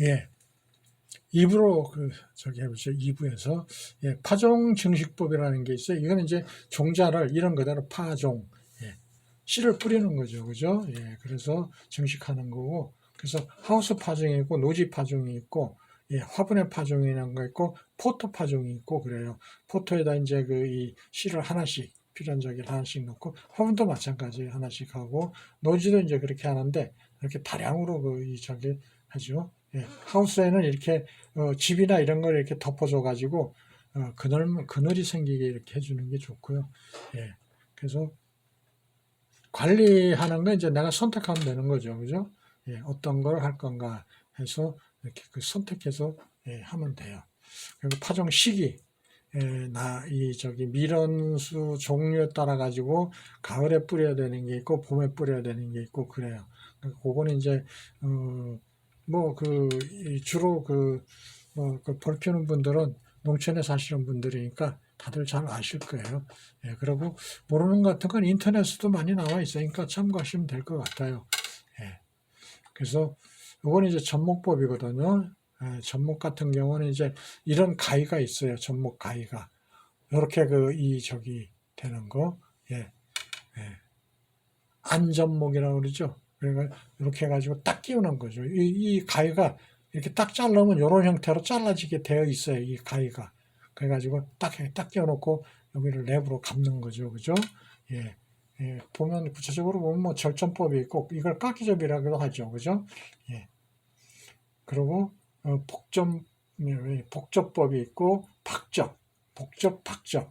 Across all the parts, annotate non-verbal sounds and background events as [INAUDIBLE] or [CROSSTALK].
예. 2부로 그 저기 해보죠. 2부에서 예, 파종 증식법이라는 게 있어요. 이거는 이제 종자를 이런 그대로 파종 예, 씨를 뿌리는 거죠. 그죠? 예, 그래서 증식하는 거고 그래서 하우스 파종이 있고 노지 파종이 있고 예, 화분의 파종이라는 거 있고 포토 파종이 있고 그래요. 포토에다 이제 그 이 씨를 하나씩 필요한 저기를 하나씩 넣고 화분도 마찬가지 하나씩 하고 노지도 이제 그렇게 하는데 이렇게 다량으로 그 이 저기 하죠. 예, 하우스에는 이렇게 어, 집이나 이런 걸 이렇게 덮어줘 가지고 어, 그늘 그늘이 생기게 이렇게 해주는 게 좋고요. 예, 그래서 관리하는 건 이제 내가 선택하면 되는 거죠, 그죠? 예, 어떤 걸 할 건가 해서 이렇게 그 선택해서 예, 하면 돼요. 그리고 파종 시기 예, 나이 저기 밀원수 종류에 따라 가지고 가을에 뿌려야 되는 게 있고 봄에 뿌려야 되는 게 있고 그래요. 그러니까 그거는 이제 어, 뭐 그 주로 그 뭐 그 볼피우는 분들은 농촌에 사시는 분들이니까 다들 잘 아실 거예요. 예, 그리고 모르는 것 같은 건 인터넷에도 많이 나와 있으니까 참고하시면 될 것 같아요. 예. 그래서 이건 이제 접목법이거든요. 예, 접목 같은 경우는 이제 이런 가위가 있어요. 접목 가위가. 이렇게 그 이 저기 되는 거. 예. 예. 안접목이라고 그러죠. 그러니까 이렇게 해가지고 딱 끼우는 거죠. 이, 이 가위가 이렇게 딱 자르면 이런 형태로 잘라지게 되어 있어요. 이 가위가. 그래가지고 딱, 해- 딱 끼워놓고 여기를 랩으로 감는 거죠. 그죠? 예. 예, 보면 구체적으로 보면 뭐 절전법이 있고 이걸 깎기접이라고도 하죠. 그죠? 예. 그리고 어, 복점 예, 복접법이 있고 박접, 복접, 박접.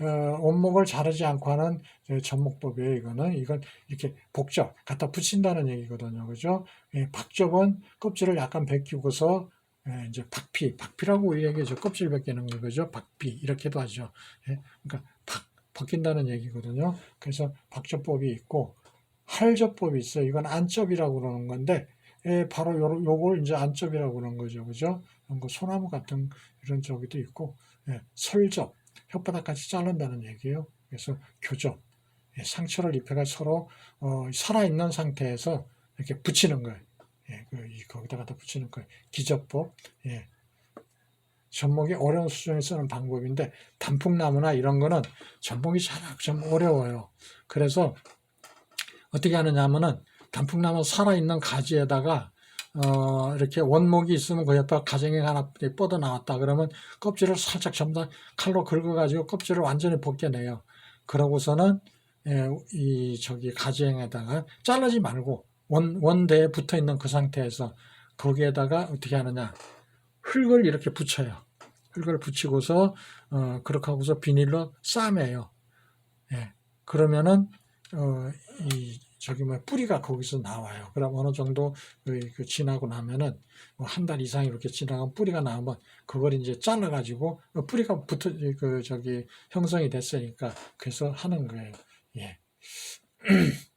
어, 원목을 자르지 않고 하는 저 접목법이에요. 이거는 이건 이렇게 복접 갖다 붙인다는 얘기거든요. 그죠? 예, 박접은 껍질을 약간 벗기고서 예, 이제 박피, 박피라고 얘기하죠. 껍질 벗기는 거죠. 박피 이렇게도 하죠. 예, 그러니까 박 벗긴다는 얘기거든요. 그래서 박접법이 있고 할접법이 있어요. 이건 안접이라고 그러는 건데 예, 바로 요, 요걸 이제 안접이라고 그러는 거죠. 그죠? 이런 거 소나무 같은 이런 저기도 있고 예, 설접 혓바닥까지 자른다는 얘기예요. 그래서 교접 예, 상처를 입혀가 서로 어, 살아있는 상태에서 이렇게 붙이는 거예요. 예, 그, 이, 거기다가 다 붙이는 거예요. 기접법. 예. 접목이 어려운 수준에 쓰는 방법인데 단풍나무나 이런 거는 잘좀 어려워요. 그래서 어떻게 하느냐 하면은 단풍나무 살아있는 가지에다가 어, 이렇게 원목이 있으면 그 옆에 가정이 하나 뻗어 나왔다 그러면 껍질을 살짝 전부 다 칼로 긁어가지고 껍질을 완전히 벗겨내요. 그러고서는 예, 이 저기 가지행에다가 잘라지 말고 원 원대에 붙어 있는 그 상태에서 거기에다가 어떻게 하느냐 흙을 이렇게 붙여요. 흙을 붙이고서 어, 그렇게 하고서 비닐로 싸매요. 예, 그러면은 어, 이 저기 뭐 뿌리가 거기서 나와요. 그럼 어느 정도 그, 그 지나고 나면은 뭐 한 달 이상 이렇게 지나가면 뿌리가 나오면 그걸 이제 잘라 가지고 뿌리가 붙어 그 저기 형성이 됐으니까 그래서 하는 거예요. 예. [CLEARS THROAT]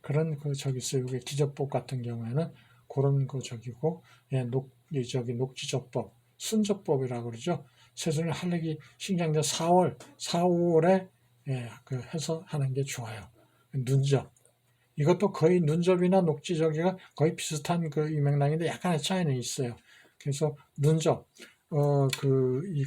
그런 그 저기 있어요. 이게 기접법 같은 경우에는 그런 그 저기고 예, 녹, 이 저기 녹지접법, 순접법이라고 그러죠. 새순이 할래기 신장제 4월, 4, 5월에 예, 그 해서 하는 게 좋아요. 눈접. 이것도 거의 눈접이나 녹지저기가 거의 비슷한 그 이 맥락인데 약간의 차이는 있어요. 그래서 눈접, 어, 그, 이,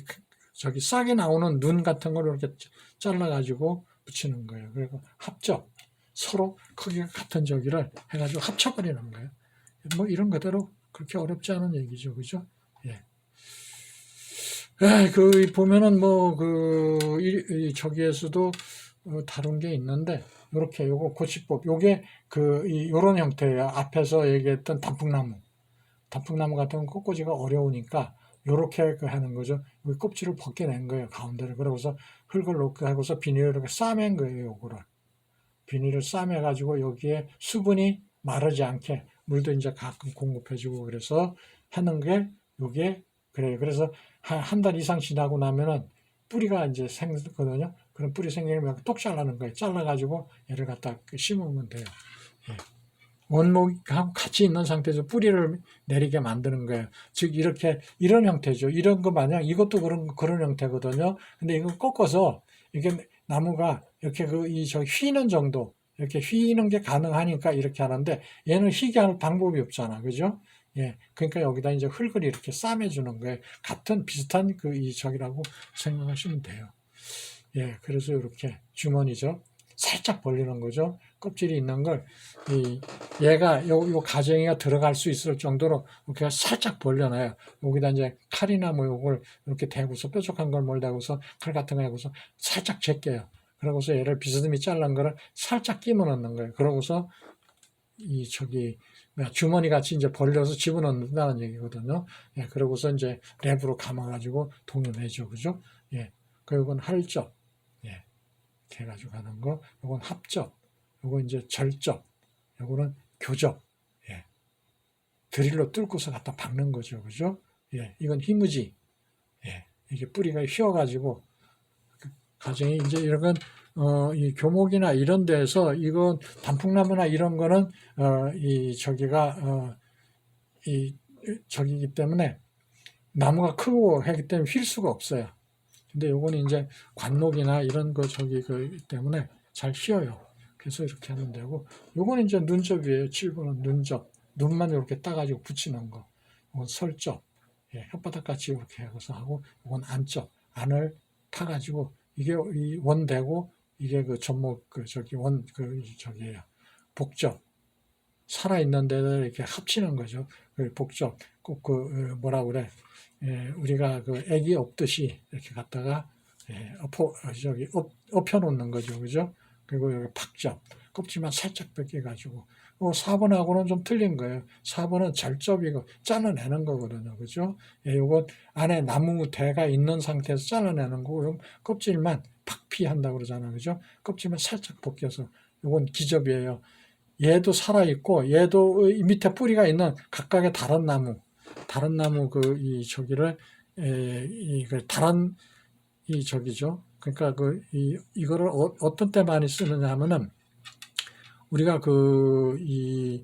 저기 싸게 나오는 눈 같은 걸 이렇게 잘라가지고 붙이는 거예요. 그리고 합접. 서로 크기가 같은 저기를 해가지고 합쳐버리는 거예요. 뭐 이런 그대로 그렇게 어렵지 않은 얘기죠. 그죠? 예. 에, 그, 보면은 뭐, 그, 이, 이 저기에서도 어, 다룬 게 있는데, 요렇게 요거 고치법, 요게 그, 이, 요런 형태예요. 앞에서 얘기했던 단풍나무. 단풍나무 같은 건 꺾고지가 어려우니까, 요렇게 그 하는 거죠. 여기 껍질을 벗겨낸 거예요. 가운데를. 그러고서 흙을 놓고 하고서 비닐을 이렇게 싸맨 거예요. 요거를. 비닐을 싸매가지고 여기에 수분이 마르지 않게 물도 이제 가끔 공급해주고 그래서 하는 게 요게 그래요. 그래서 한 달 이상 지나고 나면은 뿌리가 이제 생거든요. 그런 뿌리 생기면 똑 잘라는 거예요. 잘라가지고 얘를 갖다 심으면 돼요. 예. 원목하고 같이 있는 상태에서 뿌리를 내리게 만드는 거예요. 즉 이렇게 이런 형태죠. 이런 거 마냥 이것도 그런 그런 형태거든요. 근데 이거 꺾어서 이게 나무가 이렇게 그 이 저 휘는 정도 이렇게 휘는 게 가능하니까 이렇게 하는데 얘는 휘게 할 방법이 없잖아. 그죠? 예, 그러니까 여기다 이제 흙을 이렇게 싸매주는 거예요. 같은 비슷한 그이 저기라고 생각하시면 돼요. 예, 그래서 이렇게 주머니죠. 살짝 벌리는 거죠. 껍질이 있는 걸, 이, 얘가, 요, 요 가정이가 들어갈 수 있을 정도로 이렇게 살짝 벌려놔요. 여기다 이제 칼이나 뭐 요걸 이렇게 대고서 뾰족한 걸 뭘 대고서 칼 같은 거 대고서 살짝 제껴요. 그러고서 얘를 비스듬히 잘란 거를 살짝 끼워 넣는 거예요. 그러고서 이 저기 주머니 같이 이제 벌려서 집어넣는다는 얘기거든요. 예, 그러고서 이제 랩으로 감아가지고 동요내죠, 그죠? 예, 그리고 이건 할접, 예, 이렇게 해가지고 하는 거. 이건 합접, 이거 이제 절접, 요거는 교접, 예, 드릴로 뚫고서 갖다 박는 거죠, 그죠? 예, 이건 희무지, 예, 이게 뿌리가 휘어가지고 그 가정이 이제 이런 건 어, 이 교목이나 이런 데서 이건 단풍나무나 이런 거는 어, 이 저기가 어, 이 저기기 때문에 나무가 크고 하기 때문에 휠 수가 없어요. 근데 요거는 이제 관록이나 이런 거 저기 그 때문에 잘 휘어요. 그래서 이렇게 하면 되고 요거는 이제 눈접이에요. 7번은 눈접. 눈만 이렇게 따가지고 붙이는 거. 이건 설접. 예, 혓바닥 같이 이렇게 해서 하고 이건 안접. 안을 타가지고 이게 이 원되고 이게 그 접목 그 저기 원 그 저기예요. 복접. 살아 있는 데를 이렇게 합치는 거죠. 그 복접. 꼭 그 뭐라 그래? 예, 우리가 그 애기 업듯이 이렇게 갖다가 예, 엎어 어, 저기 엎, 엎혀 놓는 거죠. 그죠? 그리고 여기 박접. 껍질만 살짝 벗겨 가지고 어, 4번하고는 좀 틀린 거예요. 4번은 절접이고 잘라내는 거거든요. 그죠? 예, 요건 안에 나무 대가 있는 상태에서 잘라내는 거고 요 껍질만 팍 피한다고 그러잖아요. 그죠? 껍질만 살짝 벗겨서 요건 기접이에요. 얘도 살아있고 얘도 이 밑에 뿌리가 있는 각각의 다른 나무 다른 나무 그 이 저기를 에, 이 그 다른 이 저기죠. 그러니까 그 이 이거를 어, 어떤 때 많이 쓰느냐 하면은 우리가 그 이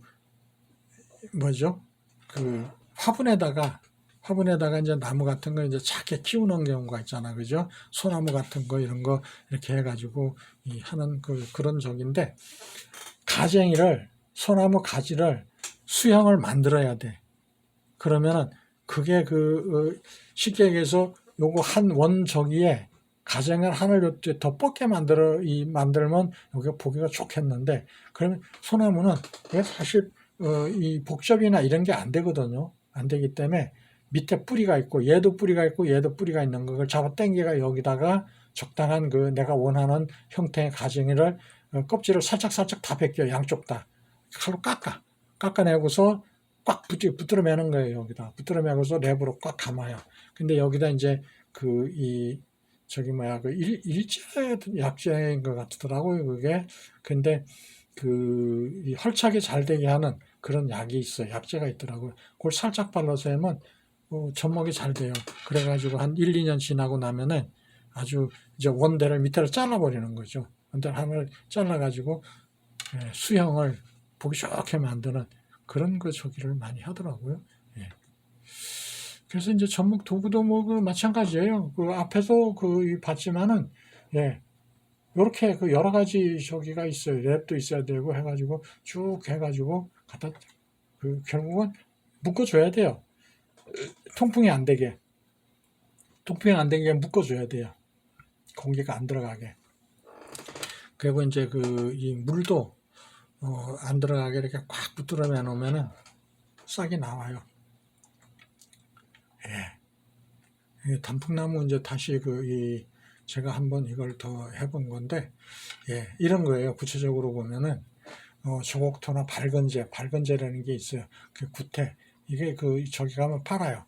뭐죠? 그 화분에다가 화분에다가 이제 나무 같은 거 이제 작게 키우는 경우가 있잖아, 그죠? 소나무 같은 거 이런 거 이렇게 해가지고 이 하는 그 그런 적인데 가쟁이를 소나무 가지를 수형을 만들어야 돼. 그러면은 그게 그 어, 쉽게 얘기해서 요거 한 원 저기에 가정을 하늘 더 뻗게 만들어 이 만들면 여기가 보기가 좋겠는데 그러면 소나무는 사실 어, 이 복접이나 이런 게 안 되거든요. 안 되기 때문에 밑에 뿌리가 있고 얘도 뿌리가 있고 얘도 뿌리가 있는 걸 잡아 당기가 여기다가 적당한 그 내가 원하는 형태의 가정이를 어, 껍질을 살짝 살짝 다 벗겨 양쪽 다. 칼로 깎아. 깎아내고서 꽉 붙, 붙들어 매는 거예요 여기다. 붙들어 매고서 랩으로 꽉 감아요. 근데 여기다 이제 그 이 저기 뭐야 그 일, 일제 약제인 것 같더라고요 그게. 근데 그이 헐착이 잘 되게 하는 그런 약이 있어요. 약제가 있더라고요. 그걸 살짝 발라서 하면 어, 접목이 잘 돼요. 그래가지고 한 1, 2년 지나고 나면은 아주 이제 원대를 밑으로 잘라버리는 거죠. 원대를 하나를 잘라가지고 예, 수형을 보기 좋게 만드는 그런 그 저기를 많이 하더라고요. 예. 그래서 이제 전목 도구도 뭐 그 마찬가지예요. 그 앞에서 그 봤지만은 예. 요렇게 그 여러 가지 저기가 있어요. 랩도 있어야 되고 해가지고 쭉 해가지고 갖다 그 결국은 묶어줘야 돼요. 통풍이 안 되게. 통풍이 안 되게 묶어줘야 돼요. 공기가 안 들어가게. 그리고 이제 그 이 물도 어, 안 들어가게 이렇게 꽉 붙들어 놓으면은 싹이 나와요. 예. 이 단풍나무 이제 다시 그 이 제가 한번 이걸 더 해본 건데 예 이런 거예요. 구체적으로 보면은 어, 조곡토나 밝은재, 밝은재라는 게 있어요. 그 구태 이게 그 저기 가면 팔아요.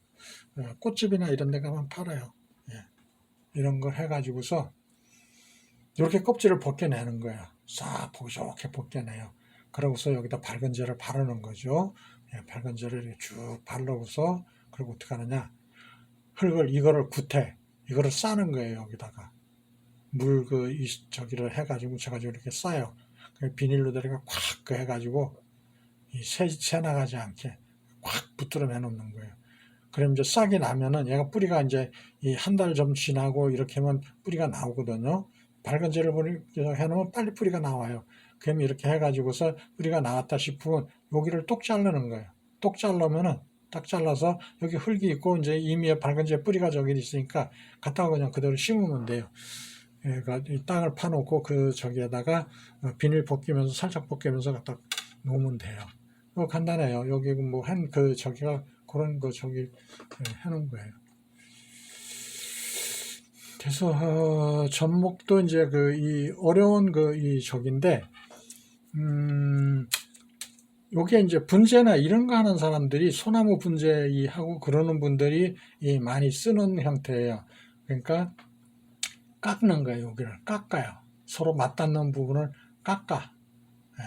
어, 꽃집이나 이런 데 가면 팔아요. 예. 이런 걸 해가지고서 이렇게 껍질을 벗겨내는 거예요. 싹 보기 좋게 벗겨내요. 그러고서 여기다 밝은재를 바르는 거죠. 예, 밝은재를 쭉 바르고서 그리고 어떻게 하느냐 흙을 이거를 구태 이거를 싸는 거예요 여기다가 물 그 저기를 해가지고 묻혀가지고 이렇게 싸요. 그 비닐로 데다가 콱그 해가지고 이새 새 나가지 않게 꽉 붙들어 내놓는 거예요. 그럼 이제 싹이 나면은 얘가 뿌리가 이제 이 한 달 좀 지나고 이렇게 하면 뿌리가 나오거든요. 밝은 재를 해놓으면 빨리 뿌리가 나와요. 그럼 이렇게 해가지고서 뿌리가 나왔다 싶으면 여기를 똑 자르는 거예요. 똑 자르면은 딱 잘라서 여기 흙이 있고 이제 이미에 밝은지에 뿌리가 저기 있으니까 갖다가 그냥 그대로 심으면 돼요. 예, 그러니까 이 땅을 파놓고 그 저기에다가 어, 비닐 벗기면서 살짝 벗기면서 갖다 놓으면 돼요. 어, 간단해요. 여기 뭐 한 그 저기가 그런 거 저기 예, 해놓은 거예요. 그래서 어, 접목도 이제 그 이 어려운 그 이 저긴데 음 요게 이제 분재나 이런 거 하는 사람들이 소나무 분재 이 하고 그러는 분들이 이 많이 쓰는 형태예요. 그러니까 깎는 거예요. 여기를 깎아요. 서로 맞닿는 부분을 깎아. 예.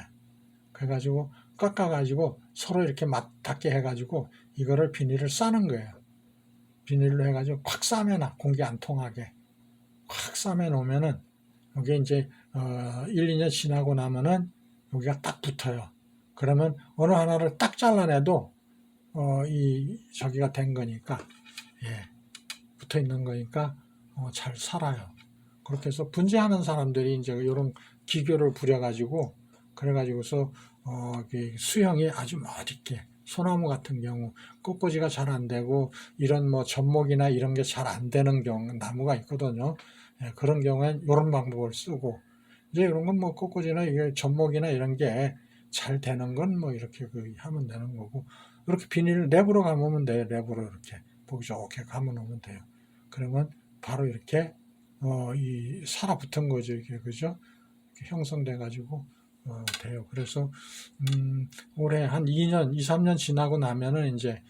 그래가지고 깎아가지고 서로 이렇게 맞닿게 해가지고 이거를 비닐을 싸는 거예요. 비닐로 해가지고 콱 싸매놔. 공기 안 통하게. 콱 싸매 놓으면은 여기 이제 어 1, 2년 지나고 나면은 여기가 딱 붙어요. 그러면 어느 하나를 딱 잘라내도 어 이 저기가 된 거니까 예. 붙어 있는 거니까 어, 잘 살아요. 그렇게 해서 분재하는 사람들이 이제 이런 기교를 부려가지고 그래가지고서 어, 그 수형이 아주 멋있게 소나무 같은 경우 꽃꽂이가 잘 안 되고 이런 뭐 접목이나 이런 게 잘 안 되는 경우 나무가 있거든요. 예, 그런 경우엔 이런 방법을 쓰고 이제 이런 건 뭐 꽃꽂이나 이게 접목이나 이런 게 잘 되는 건 뭐 이렇게 그 하면 되는 거고 이렇게 비닐을 랩으로 감으면 돼요. 랩으로 이렇게 보기 좋게 감아 놓으면 돼요. 그러면 바로 이렇게 어, 이 살아붙은 거죠, 이게 그죠? 형성돼 가지고 어, 돼요. 그래서 음, 올해 한 2년, 2, 3년 지나고 나면은 이제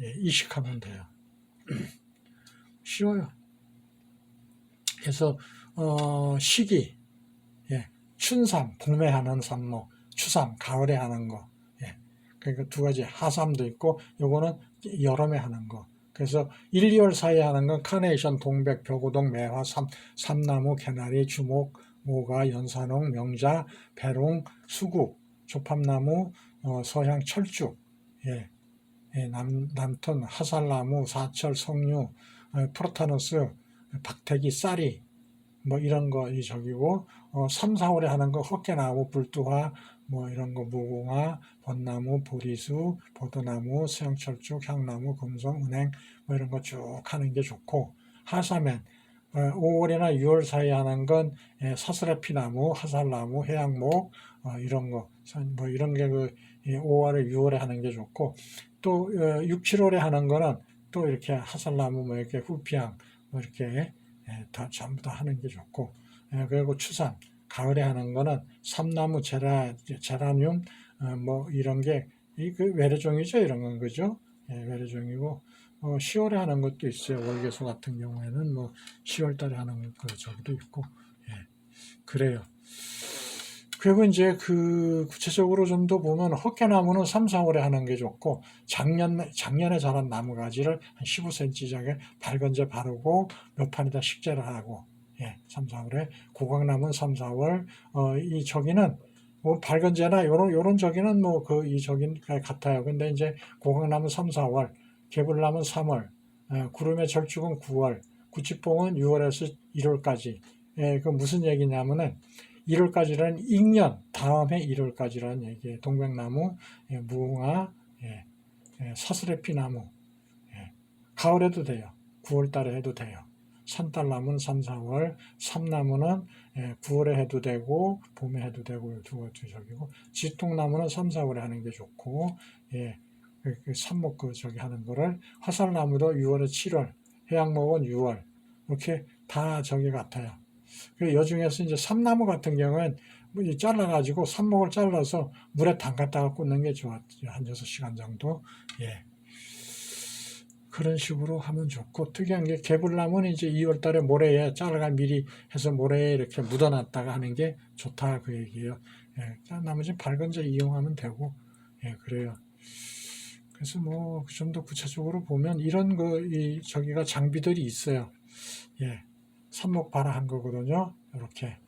예, 이식하면 돼요. [CLEARS THROAT] 쉬워요. 그래서 어, 시기, 예, 춘삼, 봄에 하는 삽목, 추삼, 가을에 하는 거, 예, 그러니까 두 가지 하삼도 있고, 요거는 여름에 하는 거. 그래서 1, 2월 사이에 하는 건 카네이션, 동백, 벽우동, 매화, 삼, 삼나무, 개나리, 주목, 모가, 연산홍, 명자, 배롱, 수국, 조팝나무, 어, 서향, 철쭉, 예, 예, 남, 남톤, 하살나무, 사철, 석류, 어, 프로타누스, 박태기, 쌀이, 뭐 이런 거, 이 저기고, 어, 3, 4월에 하는 거 헛개나무, 불두화, 뭐 이런 거 무궁화, 벚나무, 보리수, 포도나무, 수영철쭉, 향나무, 금송, 은행 뭐 이런 거 쭉 하는 게 좋고 하사면 어, 5월이나 6월 사이에 하는 건 예, 사스레피나무, 화살나무, 해양목 어, 이런 거 뭐 이런 게 그 5월에 6월에 하는 게 좋고 또 어, 6, 7월에 하는 거는 또 이렇게 하살나무 뭐 이렇게 후피향 뭐 이렇게 예, 다 전부 다 하는 게 좋고 예, 그리고 추산 가을에 하는 거는 삼나무 제라, 제라늄, 어, 뭐 이런 게, 이그 외래종이죠. 이런 건 그죠? 예, 외래종이고, 어, 10월에 하는 것도 있어요. 월계소 같은 경우에는 뭐 10월 달에 하는 그 저기도 있고, 예, 그래요. 그리고 이제 그 구체적으로 좀 더 보면 헛개나무는 3, 4월에 하는 게 좋고 작년 작년에 자란 나무 가지를 한 15cm 작게 밝은제 바르고 몇 판에다 식재를 하고 예, 3, 4월에 고강남은 3, 4월 어, 이 저기는 뭐 밝은제나 요런 요런 저기는 뭐 그 이 저긴 같아요. 근데 이제 고강남은 3, 4월, 개불남은 3월, 예, 구름의 절축은 9월, 구치뽕은 6월에서 1월까지. 예, 그 무슨 얘기냐면은 1월까지는 익년 다음에 1월까지라는 얘기예요. 동백나무, 예, 무궁화, 예, 예, 사스레피나무, 예, 가을에도 돼요. 9월 달에 해도 돼요. 산딸나무는 3, 4월, 삼나무는 9월에 해도 되고 봄에 해도 되고 두 가지 저기고 지통나무는 3, 4월에 하는 게 좋고 예, 그, 그 삽목 그 저기 하는 거를 화살나무도 6월에 7월, 해양목은 6월 이렇게 다 저기 같아요. 그 여중에서 이제 삼나무 같은 경우는 뭐 잘라가지고 삽목을 잘라서 물에 담갔다가 꽂는 게 좋았죠. 한 6시간 정도. 예. 그런 식으로 하면 좋고 특이한 게 개불나무는 이제 2월 달에 모래에 잘라가 미리 해서 모래에 이렇게 묻어놨다가 하는 게 좋다 그 얘기예요. 예, 나머지 밝은제 이용하면 되고 예, 그래요. 그래서 뭐 좀 더 구체적으로 보면 이런 거이 저기가 장비들이 있어요. 예, 삽목 발화한 거거든요. 이렇게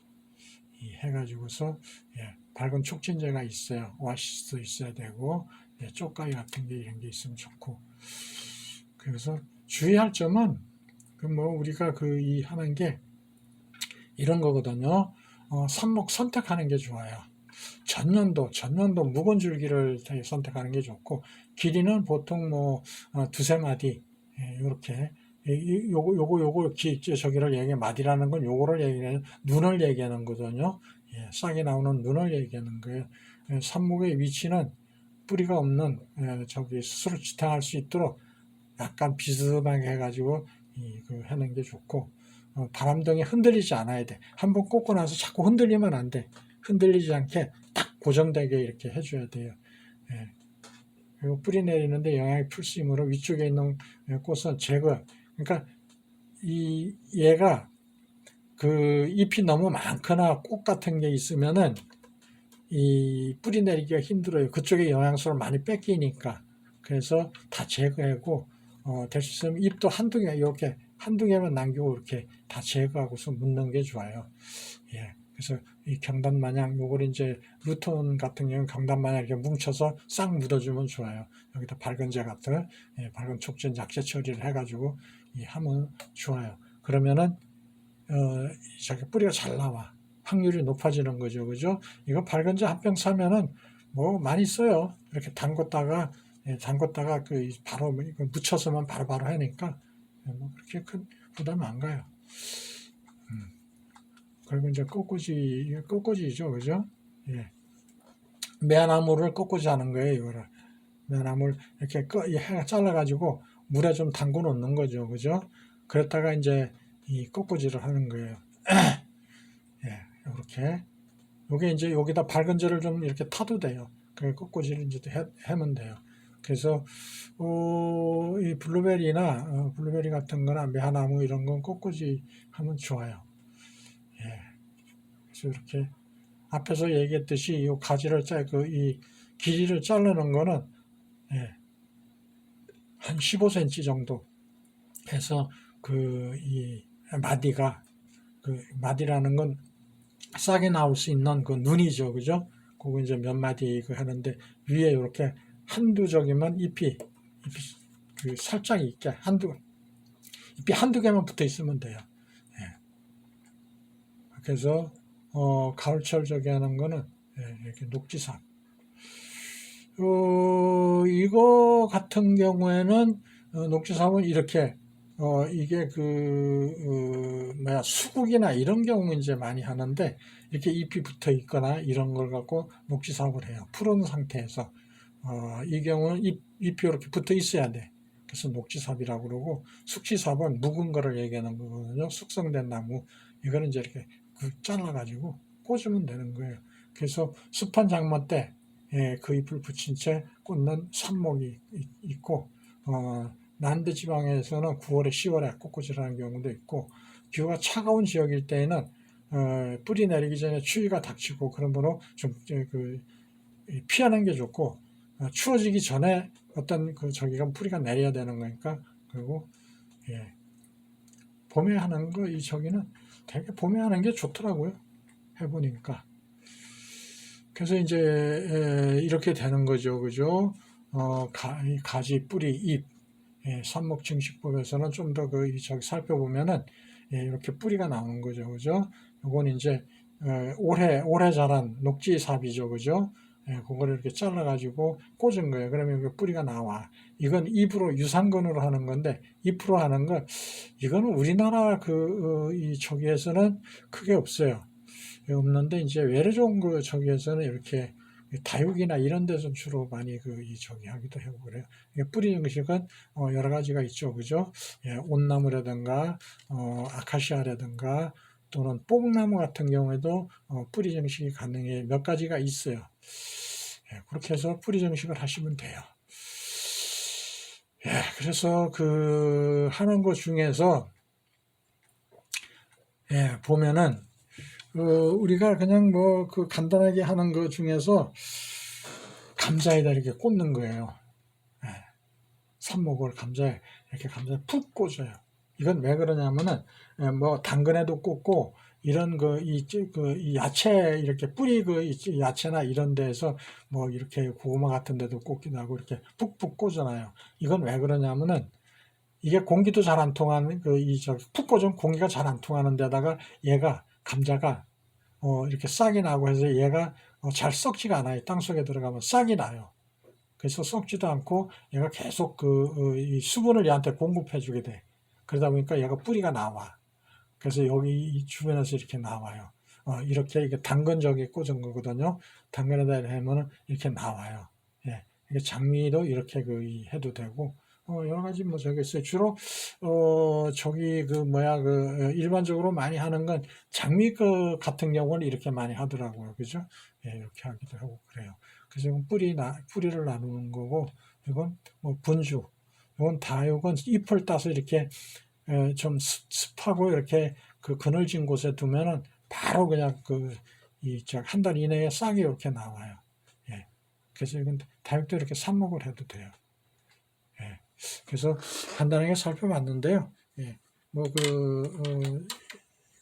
해가지고서 예, 밝은 촉진제가 있어요. 오아시스도 있어야 되고 예, 쪽가위 같은 게 이런 게 있으면 좋고 그래서 주의할 점은 그 뭐 우리가 그 이 하는 게 이런 거거든요. 어, 삽목 선택하는 게 좋아요. 전년도, 전년도 묵은 줄기를 선택하는 게 좋고, 길이는 보통 뭐, 어, 두세 마디, 예, 요렇게. 이- 이- 요거, 요거, 요거, 기, 저- 저기를 얘기해, 마디라는 건 요거를 얘기하는, 눈을 얘기하는 거거든요. 예, 싹이 나오는 눈을 얘기하는 거예요. 예, 삽목의 위치는 뿌리가 없는, 예, 저기, 스스로 지탱할 수 있도록 약간 비스듬하게 해가지고, 이, 그, 하는 게 좋고, 어, 바람등에 흔들리지 않아야 돼. 한번 꽂고 나서 자꾸 흔들리면 안 돼. 흔들리지 않게 딱 고정되게 이렇게 해줘야 돼요. 예. 그리고 뿌리 내리는데 영양이 풀심으로 위쪽에 있는 꽃은 제거. 그러니까 이 얘가 그 잎이 너무 많거나 꽃 같은 게 있으면은 이 뿌리 내리기가 힘들어요. 그쪽에 영양소를 많이 뺏기니까. 그래서 다 제거하고 어, 있으면 잎도 한두 개 이렇게 한두 개만 남기고 이렇게 다 제거하고서 묻는 게 좋아요. 예. 그래서 이 경단 마냥 요걸 이제 루톤 같은 경우는 경단 마냥 이렇게 뭉쳐서 싹 묻어주면 좋아요. 여기다 밝은제 같은 예, 밝은 촉진 약재 처리를 해가지고 이 하면 좋아요. 그러면은 어, 저기 뿌리가 잘 나와. 확률이 높아지는 거죠, 그죠? 이거 밝은제 한 병 사면은 뭐 많이 써요. 이렇게 담궜다가 예, 담궜다가 그 바로 뭐 묻혀서만 바로바로 하니까 예, 뭐 그렇게 큰 부담 안 가요. 음. 그리고 이제 꽃꽂이 이게 꽃꽂이죠, 그죠? 예. 매나무를 꽃꽂이 하는 거예요, 이거를. 매나무를 이렇게 꺼, 이 해가 잘라가지고 물에 좀 담궈 놓는 거죠, 그죠? 그랬다가 이제 이 꽃꽂이를 하는 거예요. [CLEARS THROAT] 예, 이렇게. 요게 이제 여기다 밝은 재를 좀 이렇게 타도 돼요. 그 꽃꽂이를 이제 해, 하면 돼요. 그래서 어, 이 블루베리나 어, 블루베리 같은 거나 매화나무 이런 건 꽃꽂이 하면 좋아요. 예. 그래서 이렇게 앞에서 얘기했듯이 이 가지를 짜, 그, 이 길이를 자르는 거는, 예, 한 15cm 정도 해서 그, 이 마디가, 그 마디라는 건 싸게 나올 수 있는 그 눈이죠. 그죠? 그거 이제 몇 마디 그 하는데 위에 이렇게 한두 적이면 잎이, 잎이 그 살짝 있게 한두, 잎이 한두 개만 붙어 있으면 돼요. 예. 그래서 어, 가을철 저기 하는 거는 예, 이렇게 녹지삽. 어, 이거 같은 경우에는 어, 녹지삽은 이렇게 어, 이게 그 어, 뭐야 수국이나 이런 경우 이제 많이 하는데 이렇게 잎이 붙어 있거나 이런 걸 갖고 녹지삽을 해요. 푸른 상태에서 어, 이 경우는 잎, 잎이 이렇게 붙어 있어야 돼. 그래서 녹지삽이라고 그러고 숙지삽은 묵은 거를 얘기하는 거거든요. 숙성된 나무 이거는 이제 이렇게 그 잘라가지고 꽂으면 되는 거예요. 그래서 습한 장마 때 예, 그 잎을 붙인 채 꽂는 삽목이 있- 있고 어, 난대 지방에서는 9월에 10월에 꽃꽂이라는 경우도 있고 기후가 차가운 지역일 때에는 어, 뿌리 내리기 전에 추위가 닥치고 그런 거로 좀 그 피하는 게 좋고 어, 추워지기 전에 어떤 그 저기가 뿌리가 내려야 되는 거니까 그리고 예, 봄에 하는 거 이 저기는 되게 봄에 하는 게 좋더라고요. 해보니까. 그래서 이제 에, 이렇게 되는 거죠, 그죠? 어, 가, 이 가지, 뿌리, 잎, 예, 삽목 증식법에서는 좀 더 그 저기 살펴보면은 예, 이렇게 뿌리가 나오는 거죠, 그죠? 요건 이제 어, 올해 올해 자란 녹지삽이죠, 그죠? 예, 그거를 이렇게 잘라가지고 꽂은 거예요. 그러면 그 뿌리가 나와. 이건 잎으로 유산근으로 하는 건데 잎으로 하는 건 이거는 우리나라 그이 저기에서는 크게 없어요. 예, 없는데 이제 외래종 그 저기에서는 이렇게 다육이나 이런 데서 주로 많이 그 이 저기 하기도 하고 그래요. 뿌리 정식은 어 여러 가지가 있죠, 그죠? 예, 온나무라든가 어 아카시아라든가 또는 뽕나무 같은 경우에도 어 뿌리 정식이 가능해 몇 가지가 있어요. 예, 그렇게 해서 뿌리 정식을 하시면 돼요. 예, 그래서 그 하는 것 중에서 예, 보면은 그 우리가 그냥 뭐 그 간단하게 하는 것 중에서 감자에다 이렇게 꽂는 거예요. 예, 삽목을 감자에 이렇게 감자에 푹 꽂아요. 이건 왜 그러냐면은 예, 뭐 당근에도 꽂고 이런 그이 그, 이 야채 이렇게 뿌리 그이 야채나 이런 데에서 뭐 이렇게 고구마 같은 데도 꽂기도 하고 이렇게 푹푹 꽂아놔요. 이건 왜 그러냐면은 이게 공기도 잘 안 통하는 그이저푹 꽂은 공기가 잘 안 통하는 데다가 얘가 감자가 어 이렇게 싹이 나고 해서 얘가 어, 잘 썩지가 않아요. 땅 속에 들어가면 싹이 나요. 그래서 썩지도 않고 얘가 계속 그, 어, 이 수분을 얘한테 공급해 주게 돼. 그러다 보니까 얘가 뿌리가 나와. 그래서 여기 이 주변에서 이렇게 나와요. 어, 이렇게 이게 당근적이 꽂은 거거든요. 당근에다 하면은 이렇게 나와요. 예. 이게 장미도 이렇게 그, 이 해도 되고, 어, 여러 가지 뭐 저기 있어요. 주로, 어, 저기 그 뭐야, 그, 어, 일반적으로 많이 하는 건 장미 그 같은 경우는 이렇게 많이 하더라고요. 그죠? 예, 이렇게 하기도 하고 그래요. 그래서 뿌리 나, 뿌리를 나누는 거고, 이건 뭐 분주, 이건 다, 이건 잎을 따서 이렇게 에, 좀 습- 습하고 이렇게 그 그늘진 곳에 두면은 바로 그냥 그, 이, 저, 한달 이내에 싹이 이렇게 나와요. 예. 그래서 이건 다육도 이렇게 삽목을 해도 돼요. 예. 그래서 간단하게 살펴봤는데요. 예. 뭐, 그, 어,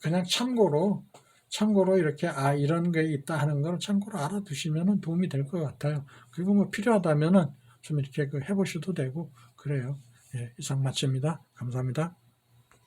그냥 참고로, 참고로 이렇게, 아, 이런 게 있다 하는 걸 참고로 알아두시면 도움이 될 것 같아요. 그리고 뭐 필요하다면은 좀 이렇게 그 해보셔도 되고, 그래요. 예. 이상 마칩니다. 감사합니다.